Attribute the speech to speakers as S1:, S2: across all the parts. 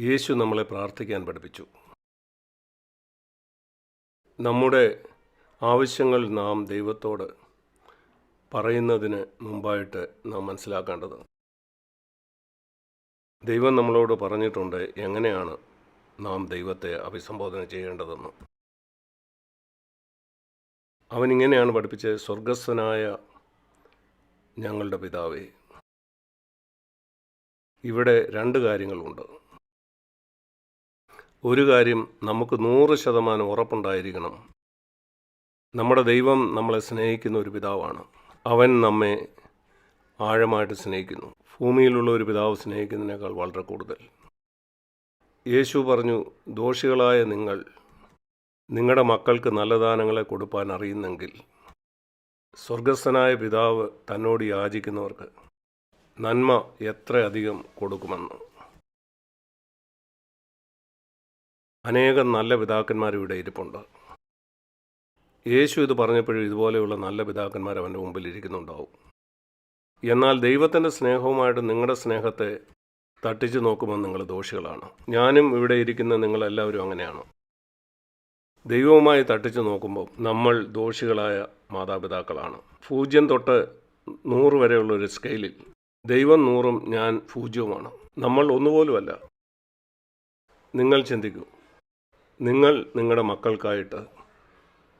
S1: യേശു നമ്മളെ പ്രാർത്ഥിക്കാൻ പഠിപ്പിച്ചു. നമ്മുടെ ആവശ്യങ്ങൾ നാം ദൈവത്തോട് പറയുന്നതിന് മുമ്പായിട്ട് നാം മനസ്സിലാക്കേണ്ടത്. ദൈവം നമ്മളോട് പറഞ്ഞിട്ടുണ്ട് എങ്ങനെയാണ് നാം ദൈവത്തെ അഭിസംബോധന ചെയ്യേണ്ടതെന്ന്. അവനിങ്ങനെയാണ് പഠിപ്പിച്ചത് സ്വർഗസ്ഥനായ ഞങ്ങളുടെ പിതാവേ. ഇവിടെ രണ്ട് കാര്യങ്ങളുണ്ട്. ഒരു കാര്യം നമുക്ക് നൂറ് ശതമാനം ഉറപ്പുണ്ടായിരിക്കണം. നമ്മുടെ ദൈവം നമ്മളെ സ്നേഹിക്കുന്ന ഒരു പിതാവാണ്. അവൻ നമ്മെ ആഴമായിട്ട് സ്നേഹിക്കുന്നു. ഭൂമിയിലുള്ള ഒരു പിതാവ് സ്നേഹിക്കുന്നതിനേക്കാൾ വളരെ കൂടുതൽ. യേശു പറഞ്ഞു ദോഷികളായ നിങ്ങൾ നിങ്ങളുടെ മക്കൾക്ക് നല്ല ദാനങ്ങളെ കൊടുപ്പാൻ അറിയുന്നെങ്കിൽ സ്വർഗസ്ഥനായ പിതാവ് തന്നോട് യാചിക്കുന്നവർക്ക് നന്മ എത്രയധികം കൊടുക്കുമെന്ന്. അനേകം നല്ല പിതാക്കന്മാർ ഇവിടെ ഇരിപ്പുണ്ട്. യേശു ഇത് പറഞ്ഞപ്പോഴും ഇതുപോലെയുള്ള നല്ല പിതാക്കന്മാർ അവന്റെ മുമ്പിൽ ഇരിക്കുന്നുണ്ടാവും. എന്നാൽ ദൈവത്തിന്റെ സ്നേഹവുമായിട്ട് നിങ്ങളുടെ സ്നേഹത്തെ തട്ടിച്ചു നോക്കുമ്പോൾ നിങ്ങൾ ദോഷികളാണ്. ഞാനും ഇവിടെ ഇരിക്കുന്ന നിങ്ങളെല്ലാവരും അങ്ങനെയാണ്. ദൈവവുമായി തട്ടിച്ചു നോക്കുമ്പോൾ നമ്മൾ ദോഷികളായ മാതാപിതാക്കളാണ്. പൂജ്യം തൊട്ട് നൂറ് വരെയുള്ള ഒരു സ്കെയിലിൽ ദൈവം നൂറും ഞാൻ പൂജ്യവുമാണ്. നമ്മൾ ഒന്നുപോലുമല്ല. നിങ്ങൾ ചിന്തിക്കൂ. നിങ്ങൾ നിങ്ങളുടെ മക്കൾക്കായിട്ട്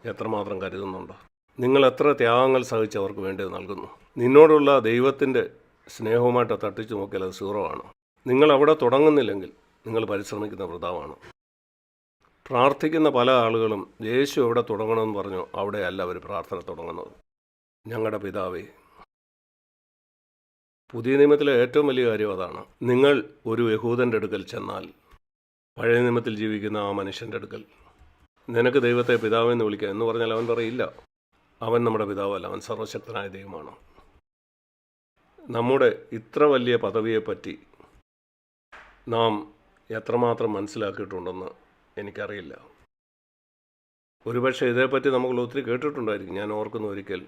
S1: എത്രമാത്രം കരുതുന്നുണ്ട്? നിങ്ങൾ എത്ര ത്യാഗങ്ങൾ സഹിച്ച് അവർക്ക് വേണ്ടി നൽകുന്നു? നിന്നോടുള്ള ദൈവത്തിന്റെ സ്നേഹവുമായിട്ട് തട്ടിച്ചു നോക്കിയാൽ അത് സീറോ ആണ്. നിങ്ങൾ അവിടെ തുടങ്ങുന്നില്ലെങ്കിൽ നിങ്ങൾ പരിശ്രമിക്കുന്ന വൃതാവാണ്. പ്രാർത്ഥിക്കുന്ന പല ആളുകളും യേശു എവിടെ തുടങ്ങണമെന്ന് പറഞ്ഞു അവിടെയല്ല അവർ പ്രാർത്ഥന തുടങ്ങുന്നത്. ഞങ്ങളുടെ പിതാവേ പുതിയ നിയമത്തിലെ ഏറ്റവും വലിയ കാര്യം അതാണ്. നിങ്ങൾ ഒരു യഹൂദന്റെ അടുക്കൽ ചെന്നാൽ പഴയ നിയമത്തിൽ ജീവിക്കുന്ന ആ മനുഷ്യന്റെ അടുക്കൽ. നിനക്ക് ദൈവത്തെ പിതാവെന്ന് വിളിക്കുക എന്ന് പറഞ്ഞാൽ അവൻ പറയില്ല. അവൻ നമ്മുടെ പിതാവല്ല അവൻ സർവശക്തനായ ദൈവമാണ്. നമ്മുടെ ഇത്ര വലിയ പദവിയെപ്പറ്റി നാം എത്രമാത്രം മനസ്സിലാക്കിയിട്ടുണ്ടെന്ന് എനിക്കറിയില്ല. ഒരുപക്ഷെ ഇതേപ്പറ്റി നമ്മൾ ഒത്തിരി കേട്ടിട്ടുണ്ടായിരിക്കും. ഞാൻ ഓർക്കുന്ന ഒരിക്കൽ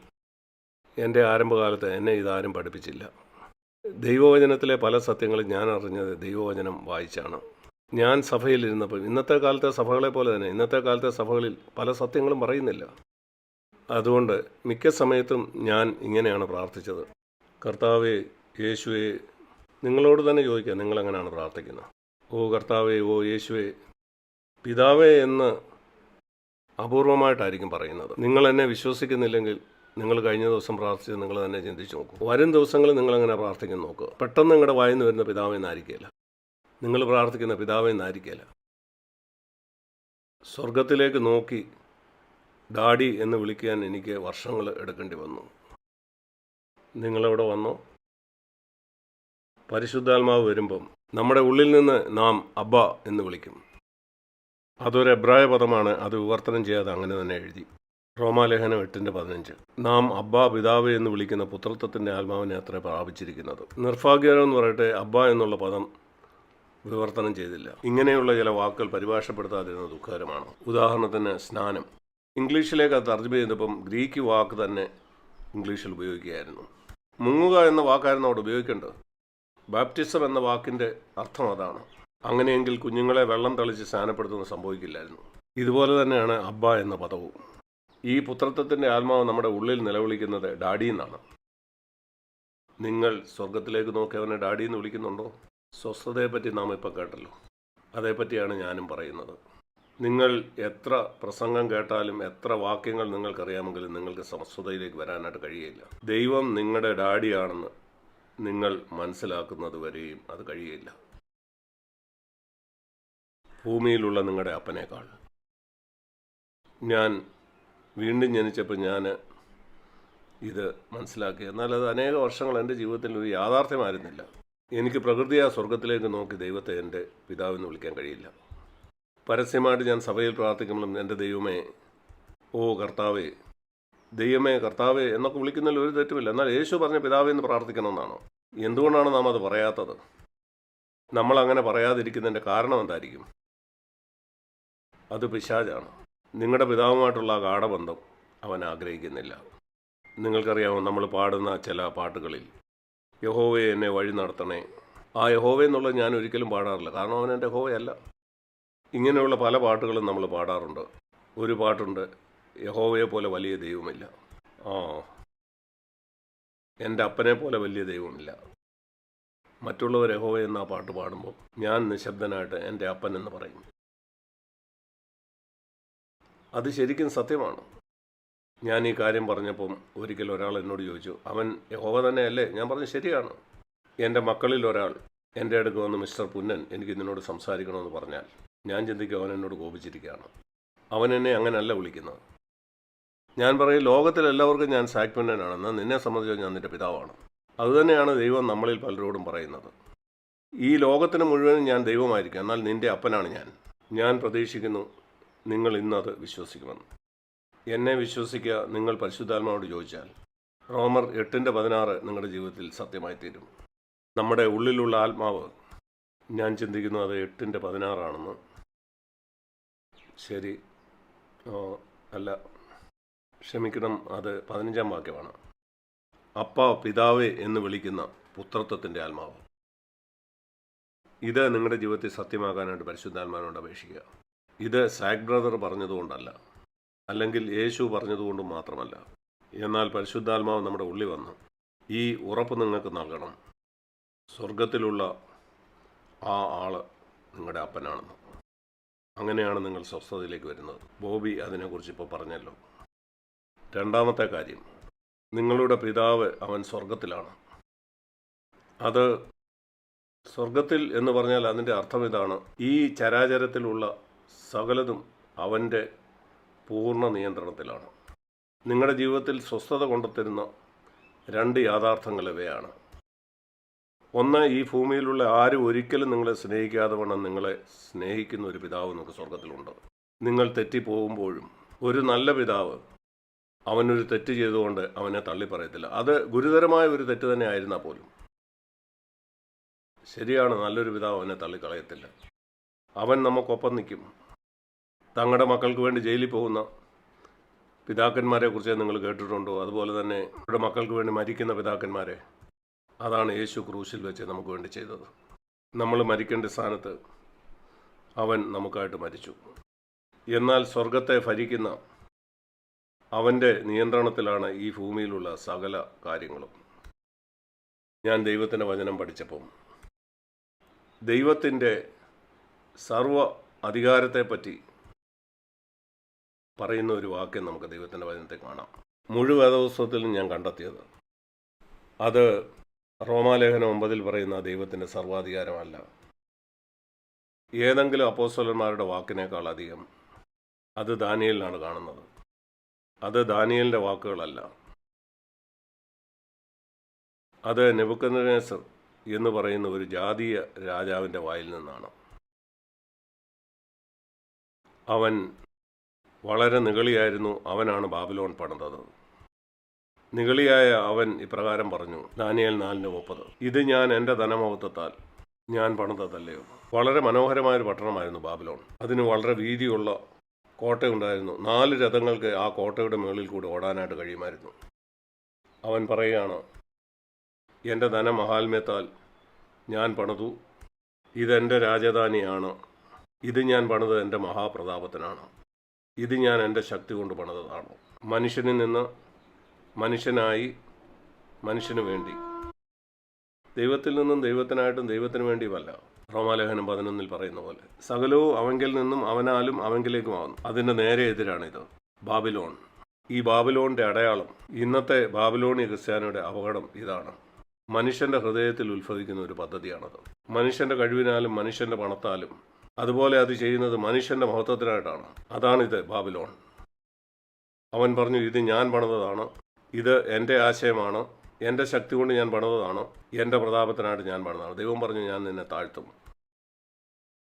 S1: എന്റെ ആരംഭകാലത്ത് എന്നെ ഇതാരും പഠിപ്പിച്ചില്ല. ദൈവവചനത്തിലെ പല സത്യങ്ങളും ഞാൻ അറിഞ്ഞത് ദൈവവചനം വായിച്ചാണ്. ഞാൻ സഭയിൽ സഭയിലിരുന്നപ്പോൾ ഇന്നത്തെ കാലത്തെ സഭകളെ പോലെ തന്നെ ഇന്നത്തെ കാലത്തെ സഭകളിൽ പല സത്യങ്ങളും പറയുന്നില്ല. അതുകൊണ്ട് മിക്ക സമയത്തും ഞാൻ ഇങ്ങനെയാണ് പ്രാർത്ഥിച്ചത്. കർത്താവെ യേശുവെ നിങ്ങളോട് തന്നെ ചോദിക്കുക നിങ്ങളെങ്ങനെയാണ് പ്രാർത്ഥിക്കുന്നത്? ഓ കർത്താവെ ഓ യേശുവേ പിതാവേ എന്ന് അപൂർവമായിട്ടായിരിക്കും പറയുന്നത്. നിങ്ങൾ എന്നെ വിശ്വസിക്കുന്നില്ലെങ്കിൽ നിങ്ങൾ കഴിഞ്ഞ ദിവസം പ്രാർത്ഥിച്ചത് നിങ്ങൾ തന്നെ ചിന്തിച്ച് നോക്കും. വരും ദിവസങ്ങളിൽ നിങ്ങളെങ്ങനെ പ്രാർത്ഥിക്കാൻ നോക്കുക. പെട്ടെന്ന് നിങ്ങളുടെ വായിന്ന് വരുന്ന പിതാവെന്നായിരിക്കില്ല നിങ്ങൾ പ്രാർത്ഥിക്കുന്ന പിതാവെന്നായിരിക്കില്ല സ്വർഗത്തിലേക്ക് നോക്കി ഡാഡി എന്ന് വിളിക്കാൻ എനിക്ക് വർഷങ്ങൾ എടുക്കേണ്ടി വന്നു. നിങ്ങളവിടെ വന്നോ? പരിശുദ്ധാത്മാവ് വരുമ്പം നമ്മുടെ ഉള്ളിൽ നിന്ന് നാം അബ്ബ എന്ന് വിളിക്കും. അതൊരു എബ്രായ പദമാണ് അത് വിവർത്തനം ചെയ്യാതെ അങ്ങനെ തന്നെ എഴുതി. റോമാലേഖനം എട്ടിന്റെ പതിനഞ്ച്. നാം അബ്ബ പിതാവ് എന്ന് വിളിക്കുന്ന പുത്രത്വത്തിന്റെ ആത്മാവിനെ അത്ര പ്രാപിച്ചിരിക്കുന്നത്. നിർഭാഗ്യകരം എന്ന് പറയട്ടെ അബ്ബ എന്നുള്ള പദം വിവർത്തനം ചെയ്തില്ല. ഇങ്ങനെയുള്ള ചില വാക്കുകൾ പരിഭാഷപ്പെടുത്താതിരുന്ന ദുഃഖകരമാണ്? ഉദാഹരണത്തിന് സ്നാനം. ഇംഗ്ലീഷിലേക്ക് അത് തർജമ ചെയ്തപ്പം ഗ്രീക്ക് വാക്ക് തന്നെ ഇംഗ്ലീഷിൽ ഉപയോഗിക്കുകയായിരുന്നു. മുങ്ങുക എന്ന വാക്കായിരുന്നു അവിടെ ഉപയോഗിക്കേണ്ടത്. ബാപ്റ്റിസം എന്ന വാക്കിന്റെ അർത്ഥം അതാണ്. അങ്ങനെയെങ്കിൽ കുഞ്ഞുങ്ങളെ വെള്ളം തളിച്ച് സ്നാനപ്പെടുത്തുന്നത് സംഭവിക്കില്ലായിരുന്നു. ഇതുപോലെ തന്നെയാണ് അബ്ബ എന്ന പദവും. ഈ പുത്രത്വത്തിന്റെ ആത്മാവ് നമ്മുടെ ഉള്ളിൽ നിലവിളിക്കുന്നത് ഡാഡി എന്നാണ്. നിങ്ങൾ സ്വർഗത്തിലേക്ക് നോക്കി അവനെ ഡാഡി എന്ന് വിളിക്കുന്നുണ്ടോ? സ്വസ്ഥതയെപ്പറ്റി നാം ഇപ്പം കേട്ടല്ലോ. അതേപ്പറ്റിയാണ് ഞാനും പറയുന്നത്. നിങ്ങൾ എത്ര പ്രസംഗം കേട്ടാലും എത്ര വാക്യങ്ങൾ നിങ്ങൾക്കറിയാമെങ്കിലും നിങ്ങൾക്ക് സ്വസ്ഥതയിലേക്ക് വരാനായിട്ട് കഴിയില്ല. ദൈവം നിങ്ങളുടെ ഡാഡിയാണെന്ന് നിങ്ങൾ മനസ്സിലാക്കുന്നത് വരെയും അത് കഴിയില്ല. ഭൂമിയിലുള്ള നിങ്ങളുടെ അപ്പനേക്കാൾ. ഞാൻ വീണ്ടും ജനിച്ചപ്പോൾ ഞാൻ ഇത് മനസ്സിലാക്കി. എന്നാൽ അത് അനേക വർഷങ്ങൾ എന്റെ ജീവിതത്തിൽ ഒരു യാഥാർത്ഥ്യമായിരുന്നില്ല. എനിക്ക് പ്രകൃതിയാ സ്വർഗത്തിലേക്ക് നോക്കി ദൈവത്തെ എന്റെ പിതാവെന്ന് വിളിക്കാൻ കഴിയില്ല. പരസ്യമായിട്ട് ഞാൻ സഭയിൽ പ്രാർത്ഥിക്കുമ്പോഴും എന്റെ ദൈവമേ ഓ കർത്താവേ ദൈവമേ കർത്താവേ എന്നൊക്കെ വിളിക്കുന്നതിൽ ഒരു തെറ്റുമില്ല. എന്നാൽ യേശു പറഞ്ഞ പിതാവേ എന്ന് പ്രാർത്ഥിക്കണമെന്നാണോ? എന്തുകൊണ്ടാണ് നാം അത് പറയാത്തത്? നമ്മൾ അങ്ങനെ പറയാതിരിക്കുന്നതിന്റെ കാരണം എന്തായിരിക്കും? അത് പിശാജാണ് നിങ്ങളുടെ പിതാവുമായിട്ടുള്ള ആ ഗാഠബന്ധം അവൻ ആഗ്രഹിക്കുന്നില്ല. നിങ്ങൾക്കറിയാമോ നമ്മൾ പാടുന്ന ചില പാട്ടുകളിൽ യഹോവയെ എന്നെ വഴി നടത്തണേ. ആ യഹോവ എന്നുള്ളത് ഞാൻ ഒരിക്കലും പാടാറില്ല. കാരണം അവൻ എന്റെ യഹോവയല്ല. ഇങ്ങനെയുള്ള പല പാട്ടുകളും നമ്മൾ പാടാറുണ്ട്. ഒരു പാട്ടുണ്ട് യഹോവയെ പോലെ വലിയ ദൈവമില്ല. ആ. എന്റെ അപ്പനെ പോലെ വലിയ ദൈവമില്ല. മറ്റുള്ളവർ യഹോവ എന്ന ആ പാട്ട് പാടുമ്പോൾ ഞാൻ നിശബ്ദനായിട്ട് എന്റെ അപ്പൻ എന്ന് പറയും. അത് ശരിക്കും സത്യമാണ്. ഞാൻ ഈ കാര്യം പറഞ്ഞപ്പം ഒരിക്കൽ ഒരാൾ എന്നോട് ചോദിച്ചു അവൻ യഹോവ തന്നെയല്ലേ? ഞാൻ പറഞ്ഞു ശരിയാണ്. എന്റെ മക്കളിൽ ഒരാൾ എന്റെ അടുക്ക് വന്ന് മിസ്റ്റർ പുന്നൻ എനിക്ക് നിന്നോട് സംസാരിക്കണമെന്ന് പറഞ്ഞാൽ ഞാൻ ചിന്തിക്കും അവൻ എന്നോട് കോപിച്ചിരിക്കുകയാണ്. അവൻ എന്നെ അങ്ങനെയല്ല വിളിക്കുന്നത്. ഞാൻ പറയും ലോകത്തിലെല്ലാവർക്കും ഞാൻ സാക് പുന്നനാണ്. എന്നാൽ നിന്നെ സംബന്ധിച്ച് ഞാൻ നിന്റെ പിതാവാണ്. അതുതന്നെയാണ് ദൈവം നമ്മളിൽ പലരോടും പറയുന്നത്. ഈ ലോകത്തിന് മുഴുവനും ഞാൻ ദൈവമായിരിക്കും. എന്നാൽ നിന്റെ അപ്പനാണ് ഞാൻ. ഞാൻ പ്രതീക്ഷിക്കുന്നു നിങ്ങൾ ഇന്നത് വിശ്വസിക്കുമെന്ന്. എന്നെ വിശ്വസിക്കുക നിങ്ങൾ പരിശുദ്ധാത്മാവോട് ചോദിച്ചാൽ. റോമർ എട്ടിന്റെ പതിനാറ് നിങ്ങളുടെ ജീവിതത്തിൽ സത്യമായി തീരും. നമ്മുടെ ഉള്ളിലുള്ള ആത്മാവ് ഞാൻ ചിന്തിക്കുന്നു അത് എട്ടിന്റെ പതിനാറാണെന്ന്. ശരി. അല്ല. ക്ഷമിക്കണം അത് പതിനഞ്ചാം വാക്യമാണ്. അപ്പ പിതാവേ എന്ന് വിളിക്കുന്ന പുത്രത്വത്തിന്റെ ആത്മാവ്. ഇത് നിങ്ങളുടെ ജീവിതത്തിൽ സത്യമാകാനായിട്ട് പരിശുദ്ധാത്മാവിനോട് അപേക്ഷിക്കുക. ഇത് സാക് ബ്രദർ പറഞ്ഞതുകൊണ്ടല്ല. അല്ലെങ്കിൽ യേശു പറഞ്ഞതുകൊണ്ട് മാത്രമല്ല. എന്നാൽ പരിശുദ്ധാത്മാവ് നമ്മുടെ ഉള്ളിൽ വന്നു. ഈ ഉറപ്പ് നിങ്ങൾക്ക് നൽകണം. സ്വർഗത്തിലുള്ള ആ ആൾ നിങ്ങളുടെ അപ്പനാണെന്ന്. അങ്ങനെയാണ് നിങ്ങൾ സ്വസ്ഥതയിലേക്ക് വരുന്നത്. ബോബി അതിനെക്കുറിച്ച് ഇപ്പോൾ പറഞ്ഞല്ലോ. രണ്ടാമത്തെ കാര്യം. നിങ്ങളുടെ പിതാവ് അവൻ സ്വർഗത്തിലാണ് അത് സ്വർഗത്തിൽ എന്ന് പറഞ്ഞാൽ അതിന്റെ അർത്ഥം ഇതാണ്. ഈ ചരാചരത്തിലുള്ള സകലതും അവന്റെ പൂർണ നിയന്ത്രണത്തിലാണ്. നിങ്ങളുടെ ജീവിതത്തിൽ സ്വസ്ഥത കൊണ്ടുത്തരുന്ന രണ്ട് യാഥാർത്ഥ്യങ്ങൾ ഇവയാണ്. ഒന്ന് ഈ ഭൂമിയിലുള്ള ആരും ഒരിക്കലും നിങ്ങളെ സ്നേഹിക്കാതെ വേണം നിങ്ങളെ സ്നേഹിക്കുന്ന ഒരു പിതാവ് നമുക്ക് സ്വർഗത്തിലുണ്ട് നിങ്ങൾ തെറ്റിപ്പോകുമ്പോഴും ഒരു നല്ല പിതാവ് അവനൊരു തെറ്റ് ചെയ്തുകൊണ്ട് അവനെ തള്ളിപ്പറയത്തില്ല അത് ഗുരുതരമായ ഒരു തെറ്റ് തന്നെ ആയിരുന്നാൽ പോലും. ശരിയാണ് നല്ലൊരു പിതാവ് അവനെ തള്ളിക്കളയത്തില്ല. അവൻ നമുക്കൊപ്പം നിൽക്കും. തങ്ങളുടെ മക്കൾക്ക് വേണ്ടി ജയിലിൽ പോകുന്ന പിതാക്കന്മാരെ കുറിച്ച് നിങ്ങൾ കേട്ടിട്ടുണ്ടോ? അതുപോലെ തന്നെ അവരുടെ മക്കൾക്ക് വേണ്ടി മരിക്കുന്ന പിതാക്കന്മാരെ. അതാണ് യേശു ക്രൂശിൽ വെച്ച് നമുക്ക് വേണ്ടി ചെയ്തത്. നമ്മൾ മരിക്കേണ്ട സ്ഥാനത്ത് അവൻ നമുക്കായിട്ട് മരിച്ചു. എന്നാൽ സ്വർഗത്തെ ഭരിക്കുന്ന അവന്റെ നിയന്ത്രണത്തിലാണ് ഈ ഭൂമിയിലുള്ള സകല കാര്യങ്ങളും. ഞാൻ ദൈവത്തിന്റെ വചനം പഠിച്ചപ്പം ദൈവത്തിന്റെ സർവ അധികാരത്തെപ്പറ്റി പറയുന്ന ഒരു വാക്യം നമുക്ക് ദൈവത്തിന്റെ വചനത്തെ കാണാം. മുഴുവൻ ദിവസത്തിലും ഞാൻ കണ്ടെത്തിയത് അത് റോമാലേഖനം ഒമ്പതിൽ പറയുന്ന ദൈവത്തിന്റെ സർവാധികാരമല്ല. ഏതെങ്കിലും അപ്പോസ്തലന്മാരുടെ വാക്കിനേക്കാൾ അധികം അത് ദാനിയലിലാണ് കാണുന്നത്. അത് ദാനിയലിന്റെ വാക്കുകളല്ല. അത് നെബുക്കനേസർ എന്ന് പറയുന്ന ഒരു ജാതീയ രാജാവിന്റെ വായിൽ നിന്നാണ്. അവൻ വളരെ നിഗളിയായിരുന്നു അവനാണ് ബാബിലോൺ പണിതത്. നിഗളിയായ അവൻ ഇപ്രകാരം പറഞ്ഞു ദാനിയൽ നാലിന് മുപ്പത്. ഇത് ഞാൻ എന്റെ ധനമഹത്വത്താൽ ഞാൻ പണിതതല്ലയോ? വളരെ മനോഹരമായ ഒരു പട്ടണമായിരുന്നു ബാബിലോൺ. അതിന് വളരെ വീതിയുള്ള കോട്ടയുണ്ടായിരുന്നു നാല് രഥങ്ങൾക്ക് ആ കോട്ടയുടെ മുകളിൽ കൂടി ഓടാനായിട്ട് കഴിയുമായിരുന്നു. അവൻ പറയുകയാണ് എന്റെ ധനമഹാത്മ്യത്താൽ ഞാൻ പണിതു. ഇതെന്റെ രാജധാനിയാണ്. ഇത് ഞാൻ പണിത് എന്റെ മഹാപ്രതാപത്തിനാണ്. ഇത് ഞാൻ എന്റെ ശക്തി കൊണ്ട് പണിതതാണ്. മനുഷ്യനിൽ നിന്ന് മനുഷ്യനായി മനുഷ്യന് വേണ്ടി. ദൈവത്തിൽ നിന്നും ദൈവത്തിനായിട്ടും ദൈവത്തിന് വേണ്ടിയുമല്ല. റോമാലേഖനം പതിനൊന്നിൽ പറയുന്ന പോലെ. സകലവും അവങ്കിൽ നിന്നും അവനാലും അവങ്കിലേക്കുമാകുന്നു അതിന്റെ നേരെ എതിരാണിത്. ബാബിലോൺ. ഈ ബാബിലോണിന്റെ അടയാളം ഇന്നത്തെ ബാബിലോണി ക്രിസ്ത്യാനിയുടെ അപകടം ഇതാണ്. മനുഷ്യന്റെ ഹൃദയത്തിൽ ഉത്ഭവിക്കുന്ന ഒരു പദ്ധതിയാണത്. മനുഷ്യന്റെ കഴിവിനാലും മനുഷ്യന്റെ പണത്താലും അതുപോലെ അത് ചെയ്യുന്നത് മനുഷ്യന്റെ മഹത്വത്തിനായിട്ടാണ്. അതാണിത് ബാബിലോൺ. അവൻ പറഞ്ഞു ഇത് ഞാൻ പണിതതാണ്. ഇത് എന്റെ ആശയമാണ്. എന്റെ ശക്തി കൊണ്ട് ഞാൻ പണിതതാണ്. എന്റെ പ്രതാപത്തിനായിട്ട് ഞാൻ പണിതാണ്. ദൈവം പറഞ്ഞു ഞാൻ നിന്നെ താഴ്ത്തും.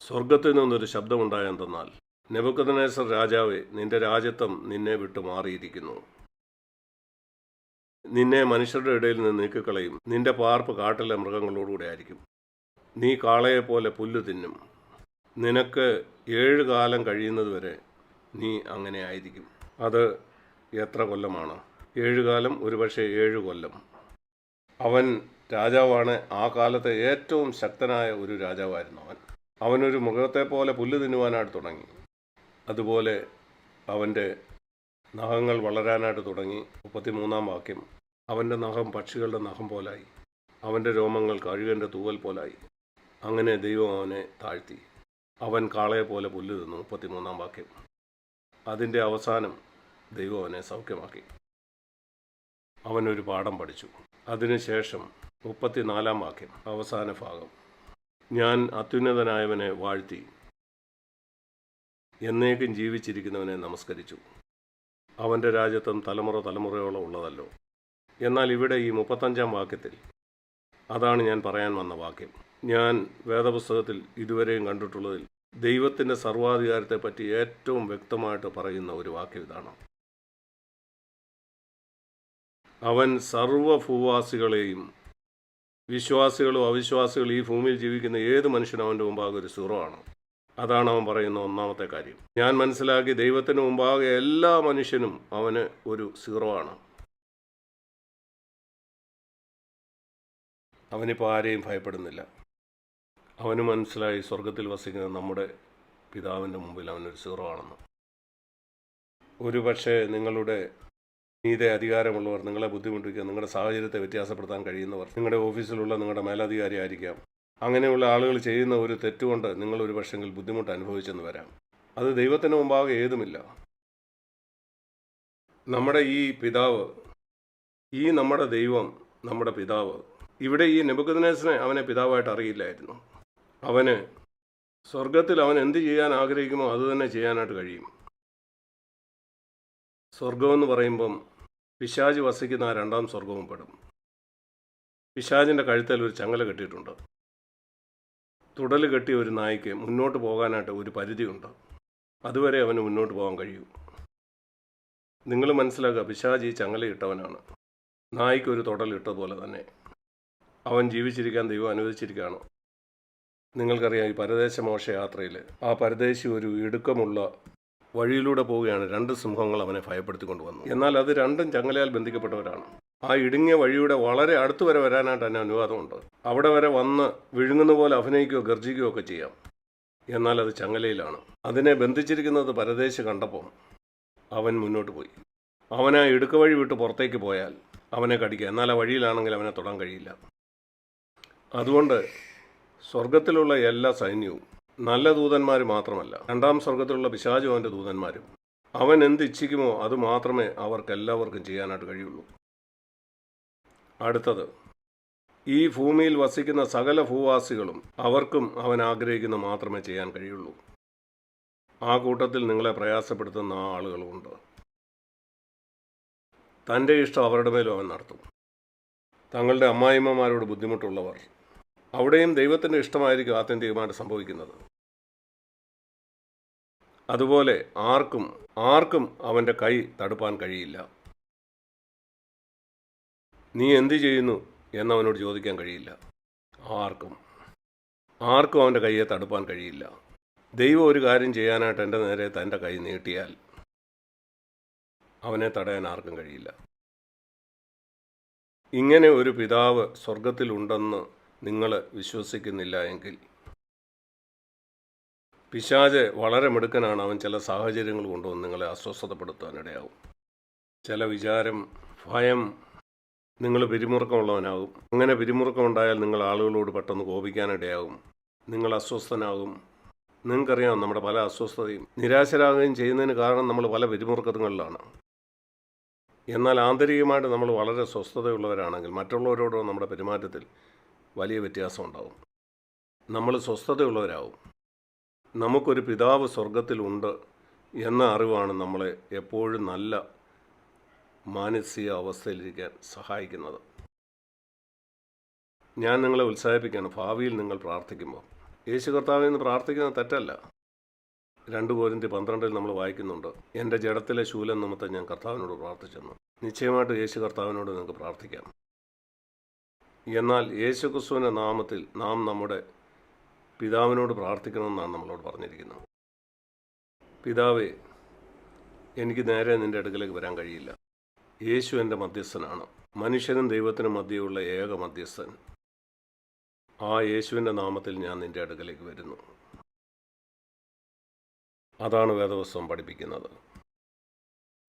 S1: സ്വർഗത്തിൽ നിന്നൊരു ശബ്ദമുണ്ടായെന്തെന്നാൽ നെബുക്കദ്നേസർ രാജാവേ നിന്റെ രാജ്യത്വം നിന്നെ വിട്ടു മാറിയിരിക്കുന്നു. നിന്നെ മനുഷ്യരുടെ ഇടയിൽ നിന്ന് നീക്കിക്കളയും. നിന്റെ പാർപ്പ് കാട്ടിലെ മൃഗങ്ങളോടുകൂടെ ആയിരിക്കും. നീ കാളയെപ്പോലെ പുല്ലു തിന്നും. നിനക്ക് ഏഴ് കാലം കഴിയുന്നതുവരെ നീ അങ്ങനെ ആയിരിക്കും. അത് എത്ര കൊല്ലമാണ്? ഏഴ് കാലം ഒരുപക്ഷെ ഏഴ് കൊല്ലം. അവൻ രാജാവാണ്. ആ കാലത്തെ ഏറ്റവും ശക്തനായ ഒരു രാജാവായിരുന്നു അവൻ. അവനൊരു മൃഗത്തെ പോലെ പുല്ല് തിന്നുവാനായിട്ട് തുടങ്ങി. അതുപോലെ അവന്റെ നഖങ്ങൾ വളരാനായിട്ട് തുടങ്ങി. മുപ്പത്തിമൂന്നാം വാക്യം. അവന്റെ നഖം പക്ഷികളുടെ നഖം പോലായി. അവന്റെ രോമങ്ങൾ കഴുകന്റെ തൂവൽ പോലായി. അങ്ങനെ ദൈവം അവനെ താഴ്ത്തി. അവൻ കാളയെ പോലെ പുല്ല് തിന്നു. മുപ്പത്തിമൂന്നാം വാക്യം. അതിന്റെ അവസാനം ദൈവം അവനെ സൗഖ്യമാക്കി. അവനൊരു പാഠം പഠിച്ചു. അതിനുശേഷം മുപ്പത്തിനാലാം വാക്യം അവസാന ഭാഗം. ഞാൻ അത്യുന്നതനായവനെ വാഴ്ത്തി എന്നേക്കും ജീവിച്ചിരിക്കുന്നവനെ നമസ്കരിച്ചു. അവന്റെ രാജ്യത്വം തലമുറ തലമുറയോളം ഉള്ളതല്ലോ. എന്നാൽ ഇവിടെ ഈ മുപ്പത്തഞ്ചാം വാക്യത്തിൽ അതാണ് ഞാൻ പറയാൻ വന്ന വാക്യം. ഞാൻ വേദപുസ്തകത്തിൽ ഇതുവരെയും കണ്ടിട്ടുള്ളതിൽ ദൈവത്തിന്റെ സർവാധികാരത്തെപ്പറ്റി ഏറ്റവും വ്യക്തമായിട്ട് പറയുന്ന ഒരു വാക്യം ഇതാണ്. അവൻ സർവഭൂവാസികളെയും വിശ്വാസികളും അവിശ്വാസികളും ഈ ഭൂമിയിൽ ജീവിക്കുന്ന ഏത് മനുഷ്യനും അവന്റെ മുമ്പാകെ ഒരു സീറോയാണ് അതാണ് അവൻ പറയുന്ന ഒന്നാമത്തെ കാര്യം. ഞാൻ മനസ്സിലാക്കി ദൈവത്തിന് മുമ്പാകെ എല്ലാ മനുഷ്യനും അവന് ഒരു സീറോ അവനിപ്പോൾ ആരെയും ഭയപ്പെടുന്നില്ല. അവന് മനസ്സിലായി സ്വർഗത്തിൽ വസിക്കുന്ന നമ്മുടെ പിതാവിന്റെ മുമ്പിൽ അവനൊരു സീറോ ആണെന്ന്. ഒരു പക്ഷേ നിങ്ങളുടെ നീതി അധികാരമുള്ളവർ നിങ്ങളെ ബുദ്ധിമുട്ടിക്കുക നിങ്ങളുടെ സാഹചര്യത്തെ വ്യത്യാസപ്പെടുത്താൻ കഴിയുന്നവർ നിങ്ങളുടെ ഓഫീസിലുള്ള നിങ്ങളുടെ മേലധികാരി ആയിരിക്കാം. അങ്ങനെയുള്ള ആളുകൾ ചെയ്യുന്ന ഒരു തെറ്റുകൊണ്ട് നിങ്ങൾ ഒരു പക്ഷെങ്കിൽ ബുദ്ധിമുട്ട് അനുഭവിച്ചെന്ന് വരാം. അത് ദൈവത്തിന് മുമ്പാകെ ഏതുമില്ല. നമ്മുടെ ഈ പിതാവ് ഈ നമ്മുടെ ദൈവം നമ്മുടെ പിതാവ്. ഇവിടെ ഈ നെബുക്കദ്നേസിനെ അവനെ പിതാവായിട്ട് അറിയില്ലായിരുന്നു. അവന് സ്വർഗത്തിൽ അവൻ എന്ത് ചെയ്യാൻ ആഗ്രഹിക്കുമോ അത് തന്നെ ചെയ്യാനായിട്ട് കഴിയും. സ്വർഗമെന്ന് പറയുമ്പം പിശാജ് വസിക്കുന്ന ആ രണ്ടാം സ്വർഗവും പെടും. പിശാജിന്റെ കഴുത്തിൽ ഒരു ചങ്ങല കെട്ടിയിട്ടുണ്ട്. തുടൽ കെട്ടിയ ഒരു നായ്ക്ക് മുന്നോട്ട് പോകാനായിട്ട് ഒരു പരിധിയുണ്ട്. അതുവരെ അവന് മുന്നോട്ട് പോകാൻ കഴിയൂ. നിങ്ങൾ മനസ്സിലാക്കുക പിശാജ് ഈ ചങ്ങല ഇട്ടവനാണ്. നായ്ക്ക് ഒരു തുടൽ ഇട്ടതുപോലെ തന്നെ. അവൻ ജീവിച്ചിരിക്കാൻ ദൈവം അനുവദിച്ചിരിക്കുകയാണ്. നിങ്ങൾക്കറിയാം ഈ പരദേശ മോശയാത്രയിൽ ആ പരദേശി ഒരു ഇടുക്കമുള്ള വഴിയിലൂടെ പോവുകയാണ് രണ്ട് സിംഹങ്ങൾ അവനെ ഭയപ്പെടുത്തിക്കൊണ്ട് വന്നു എന്നാൽ അത് രണ്ടും ചങ്ങലയാൽ ബന്ധിക്കപ്പെട്ടവരാണ്. ആ ഇടുങ്ങിയ വഴിയുടെ വളരെ അടുത്ത് വരെ വരാനായിട്ട് അതിന് അനുവാദമുണ്ട് അവിടെ വരെ വന്ന് വിഴുങ്ങുന്ന പോലെ അഭിനയിക്കുകയോ ഗർജിക്കുകയോ ഒക്കെ ചെയ്യാം. എന്നാൽ അത് ചങ്ങലയിലാണ്. അതിനെ ബന്ധിച്ചിരിക്കുന്നത് പരദേശ് കണ്ടപ്പോൾ അവൻ മുന്നോട്ട് പോയി. അവൻ ആ ഇടുക്ക വഴി വിട്ട് പുറത്തേക്ക് പോയാൽ അവനെ കടിക്കുക. എന്നാൽ ആ വഴിയിലാണെങ്കിൽ അവനെ തൊടാൻ കഴിയില്ല. അതുകൊണ്ട് സ്വർഗത്തിലുള്ള എല്ലാ സൈന്യവും നല്ല ദൂതന്മാർ മാത്രമല്ല രണ്ടാം സ്വർഗത്തിലുള്ള പിശാചു അവന്റെ ദൂതന്മാരും. അവൻ എന്ത് ഇച്ഛിക്കുമോ അത് മാത്രമേ അവർക്കെല്ലാവർക്കും ചെയ്യാനായിട്ട് കഴിയുള്ളൂ. അടുത്തത് ഈ ഭൂമിയിൽ വസിക്കുന്ന സകല ഭൂവാസികളും അവർക്കും അവൻ ആഗ്രഹിക്കുന്ന മാത്രമേ ചെയ്യാൻ കഴിയുള്ളൂ. ആ കൂട്ടത്തിൽ നിങ്ങളെ പ്രയാസപ്പെടുത്തുന്ന ആ ആളുകളുമുണ്ട്. തന്റെ ഇഷ്ടം അവരുടെ മേലും അവൻ നടത്തും. തങ്ങളുടെ അമ്മായിമ്മമാരോട് ബുദ്ധിമുട്ടുള്ളവർ അവിടെയും ദൈവത്തിന്റെ ഇഷ്ടമായിരിക്കും ആത്യന്തികമായിട്ട് സംഭവിക്കുന്നത്. അതുപോലെ ആർക്കും ആർക്കും അവന്റെ കൈ തടുപ്പാൻ കഴിയില്ല. നീ എന്തു ചെയ്യുന്നു എന്നവനോട് ചോദിക്കാൻ കഴിയില്ല. ആർക്കും ആർക്കും അവന്റെ കൈയെ തടുപ്പാൻ കഴിയില്ല. ദൈവം ഒരു കാര്യം ചെയ്യാനായിട്ട് എന്റെ നേരെ തന്റെ കൈ നീട്ടിയാൽ അവനെ തടയാൻ ആർക്കും കഴിയില്ല. ഇങ്ങനെ ഒരു പിതാവ് സ്വർഗത്തിലുണ്ടെന്ന് നിങ്ങൾ വിശ്വസിക്കുന്നില്ല എങ്കിൽ. പിശാജ് വളരെ മിടുക്കനാണ്. അവൻ ചില സാഹചര്യങ്ങൾ കൊണ്ടുവന്ന് നിങ്ങളെ അസ്വസ്ഥതപ്പെടുത്താനിടയാവും. ചില വിചാരം ഭയം നിങ്ങൾ പിരിമുറുക്കമുള്ളവനാകും. അങ്ങനെ പിരിമുറുക്കമുണ്ടായാൽ നിങ്ങൾ ആളുകളോട് പെട്ടെന്ന് കോപിക്കാനിടയാകും. നിങ്ങൾ അസ്വസ്ഥനാകും. നിങ്ങൾക്കറിയാം നമ്മുടെ പല അസ്വസ്ഥതയും. നിരാശരാകുകയും ചെയ്യുന്നതിന് കാരണം നമ്മൾ പല പിരിമുറുക്കങ്ങളിലാണ്. എന്നാൽ ആന്തരികമായിട്ട് നമ്മൾ വളരെ സ്വസ്ഥതയുള്ളവരാണെങ്കിൽ മറ്റുള്ളവരോടോ നമ്മുടെ പെരുമാറ്റത്തിൽ വലിയ വ്യത്യാസം ഉണ്ടാവും നമ്മൾ സ്വസ്ഥതയുള്ളവരാവും. നമുക്കൊരു പിതാവ് സ്വർഗത്തിലുണ്ട് എന്ന അറിവാണ് നമ്മളെ എപ്പോഴും നല്ല മാനസിക അവസ്ഥയിലിരിക്കാൻ സഹായിക്കുന്നത്. ഞാൻ നിങ്ങളെ ഉത്സാഹിപ്പിക്കുകയാണ്. ഭാവിയിൽ നിങ്ങൾ പ്രാർത്ഥിക്കുമ്പോൾ. യേശു കർത്താവിൽ നിന്ന് പ്രാർത്ഥിക്കുന്നത് തെറ്റല്ല. രണ്ട് പോരിന്തി പന്ത്രണ്ടിൽ നമ്മൾ വായിക്കുന്നുണ്ട്. എന്റെ ജഡത്തിലെ ശൂലം നിമിത്തം ഞാൻ കർത്താവിനോട് പ്രാർത്ഥിച്ചെന്ന്. നിശ്ചയമായിട്ട് യേശു കർത്താവിനോട് നിങ്ങൾക്ക് പ്രാർത്ഥിക്കാം. എന്നാൽ യേശുക്രിസ്തുവിന്റെ നാമത്തിൽ നാം നമ്മുടെ പിതാവിനോട് പ്രാർത്ഥിക്കണമെന്നാണ് നമ്മളോട് പറഞ്ഞിരിക്കുന്നത്. പിതാവേ എനിക്ക് നേരെ നിന്റെ അടുക്കലേക്ക് വരാൻ കഴിയില്ല. യേശു എന്റെ മധ്യസ്ഥനാണ്. മനുഷ്യനും ദൈവത്തിനും മധ്യയുള്ള ഏക മധ്യസ്ഥൻ. ആ യേശുവിന്റെ നാമത്തിൽ ഞാൻ നിന്റെ അടുക്കലേക്ക് വരുന്നു. അതാണ് വേദവസ്വം പഠിപ്പിക്കുന്നത്.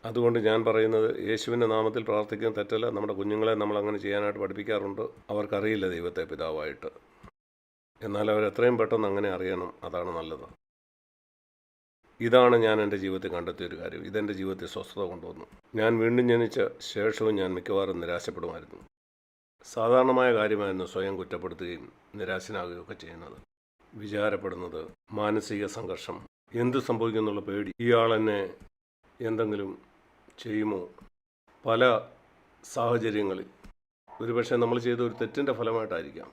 S1: അതുകൊണ്ട് ഞാൻ പറയുന്നത് യേശുവിന്റെ നാമത്തിൽ പ്രാർത്ഥിക്കുന്ന തെറ്റല്ല. നമ്മുടെ കുഞ്ഞുങ്ങളെ നമ്മൾ അങ്ങനെ ചെയ്യാനായിട്ട് പഠിപ്പിക്കാറുണ്ട്. അവർക്കറിയില്ല ദൈവത്തെ പിതാവായിട്ട്. എന്നാൽ അവർ എത്രയും പെട്ടെന്ന് അങ്ങനെ അറിയണം. അതാണ് നല്ലത്. ഇതാണ് ഞാൻ എന്റെ ജീവിതത്തിൽ കണ്ടെത്തിയ ഒരു കാര്യം. ഇതെന്റെ ജീവിതത്തിൽ സ്വസ്ഥത കൊണ്ടുവന്നു. ഞാൻ വീണ്ടും ജനിച്ച ശേഷവും ഞാൻ മിക്കവാറും നിരാശപ്പെടുമായിരുന്നു. സാധാരണമായ കാര്യമായിരുന്നു സ്വയം കുറ്റപ്പെടുത്തുകയും നിരാശനാകുകയൊക്കെ ചെയ്യുന്നത്. വിചാരപ്പെടുന്നത് മാനസിക സംഘർഷം. എന്ത് സംഭവിക്കുന്നുള്ള പേടി. ഇയാൾ എന്നെ എന്തെങ്കിലും ചെയ്യുമോ? പല സാഹചര്യങ്ങളിൽ. ഒരുപക്ഷെ നമ്മൾ ചെയ്ത ഒരു തെറ്റിന്റെ ഫലമായിട്ടായിരിക്കാം.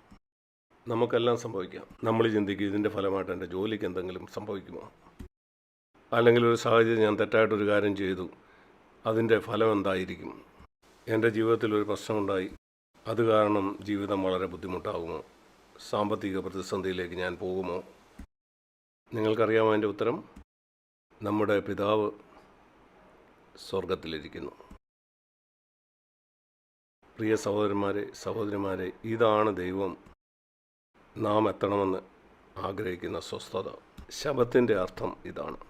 S1: നമുക്കെല്ലാം സംഭവിക്കാം. നമ്മൾ ചിന്തിക്കും ഇതിന്റെ ഫലമായിട്ട് എന്റെ ജോലിക്ക് എന്തെങ്കിലും സംഭവിക്കുമോ? അല്ലെങ്കിൽ ഒരു സാഹചര്യം ഞാൻ തെറ്റായിട്ടൊരു കാര്യം ചെയ്തു. അതിന്റെ ഫലം എന്തായിരിക്കും? എന്റെ ജീവിതത്തിൽ ഒരു പ്രശ്നമുണ്ടായി. അത് കാരണം ജീവിതം വളരെ ബുദ്ധിമുട്ടാകുമോ? സാമ്പത്തിക പ്രതിസന്ധിയിലേക്ക് ഞാൻ പോകുമോ? നിങ്ങൾക്കറിയാമോ എന്റെ ഉത്തരം? നമ്മുടെ പിതാവ് സ്വർഗത്തിലിരിക്കുന്നു പ്രിയ സഹോദരന്മാരെ സഹോദരിമാരെ ഇതാണ് ദൈവം. നാം എത്തണമെന്ന് ആഗ്രഹിക്കുന്ന സ്വസ്ഥത. ശബത്തിന്റെ അർത്ഥം ഇതാണ്.